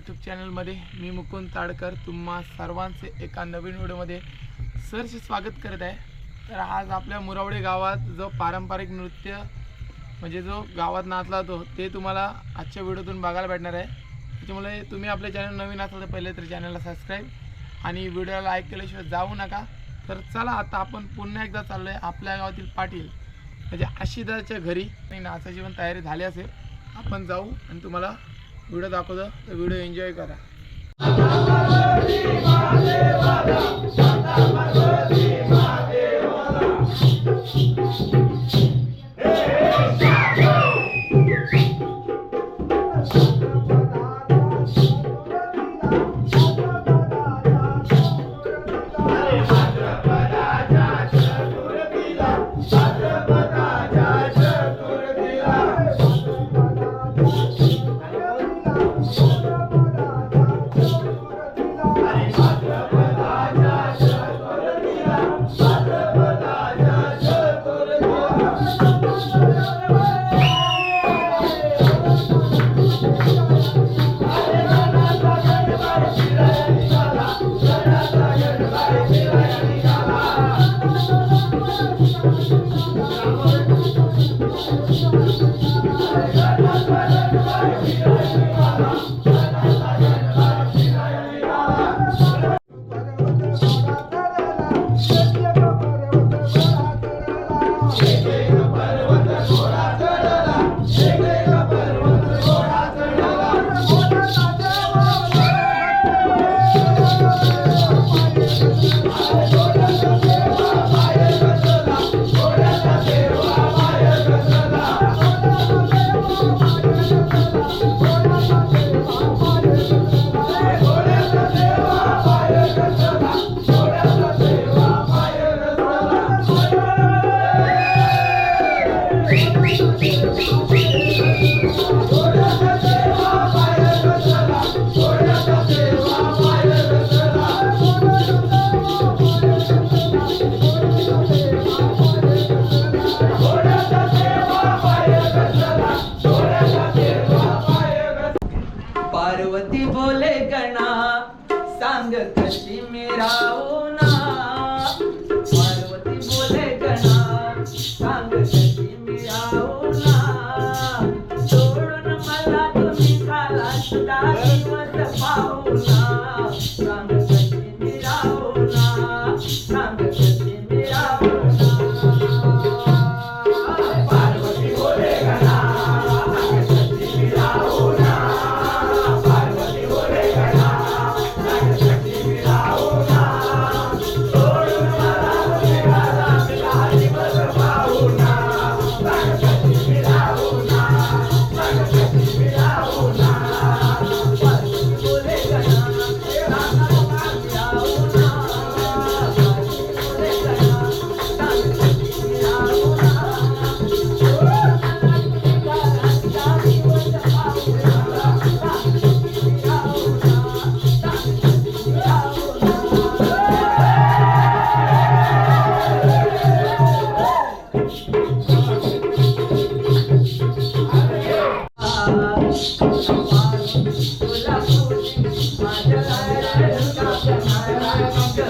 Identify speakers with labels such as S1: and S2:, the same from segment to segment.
S1: YouTube चॅनलमध्ये मी मुकुंद ताडकर. तुम्हा सर्वांचे एका नवीन व्हिडिओमध्ये सरचे स्वागत करत आहे. तर आज आपल्या मुरावडे गावात जो पारंपरिक नृत्य म्हणजे जो गावात नाचला तो ते तुम्हाला आजच्या व्हिडिओतून बघायला भेटणार आहे. त्याच्यामुळे तुम्ही आपल्या चॅनल नवीन असाल तर पहिले तर चॅनलला सबस्क्राईब आणि व्हिडिओला लाईक केल्याशिवाय जाऊ नका. तर चला आता आपण पुन्हा एकदा चाललो आहे आपल्या गावातील पाटील. म्हणजे आशिदाच्या घरी. आणि नाचाची पण तयारी झाली असेल. आपण जाऊ आणि तुम्हाला व्हिडिओ दाखवतो तर व्हिडिओ एन्जॉय करा
S2: Thank you.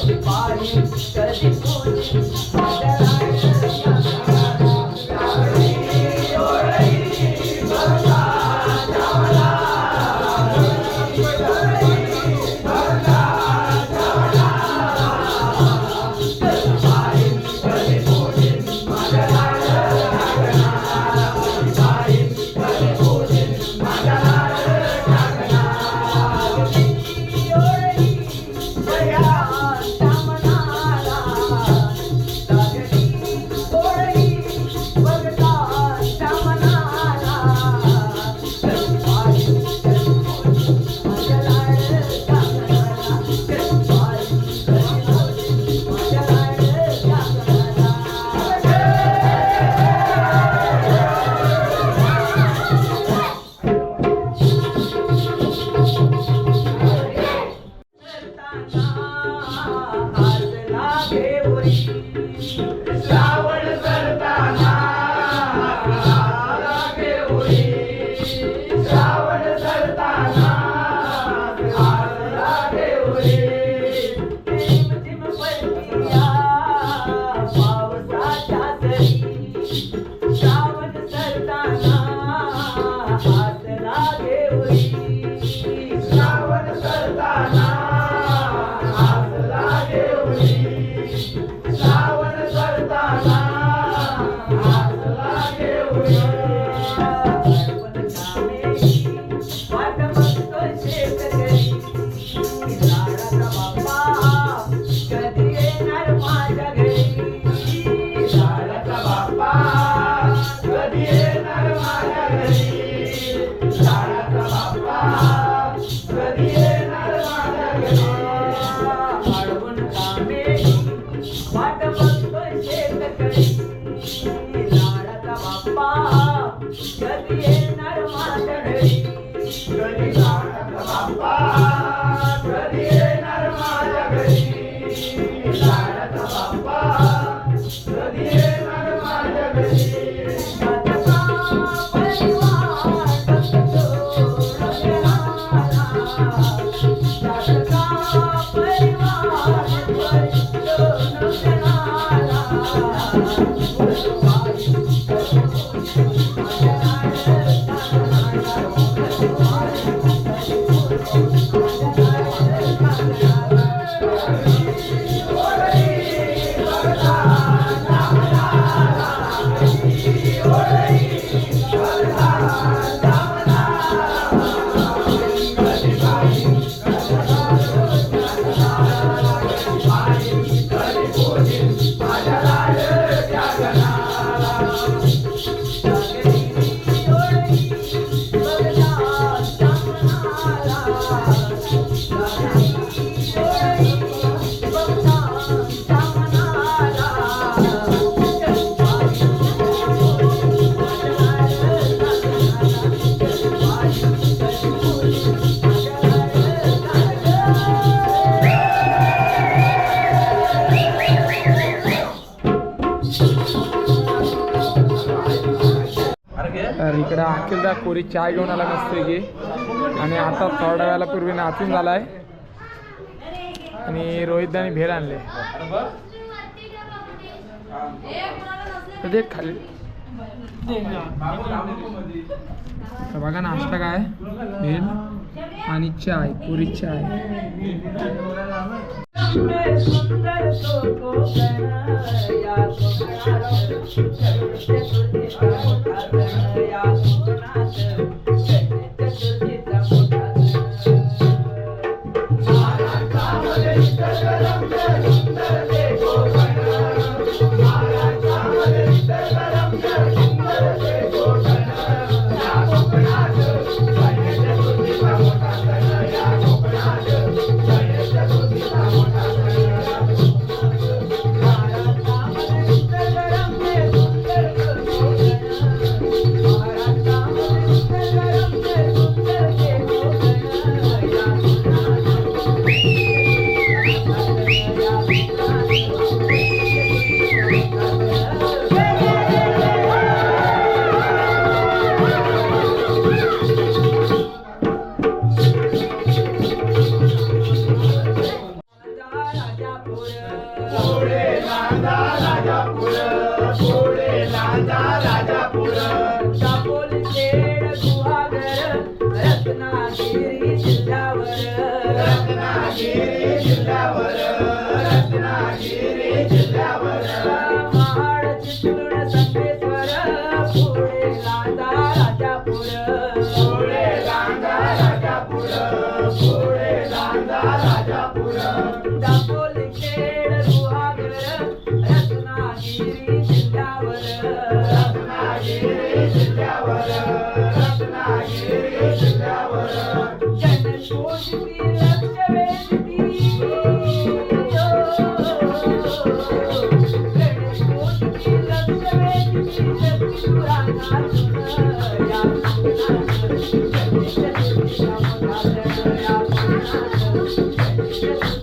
S2: श्रावण 啦啦哩啦
S1: 哩十 अखिलदा कोरी चाय घेऊन आला मस्त की आणि आता थोड्या वेळाला पूर्वी नाचून झालाय. आणि रोहितदानी भेळ आणले. ते खाली तर बघा नाश्ता काय? भेल आणि चाय पुरी चाय.
S2: सुंदर तो রাজা পুরা Jesus.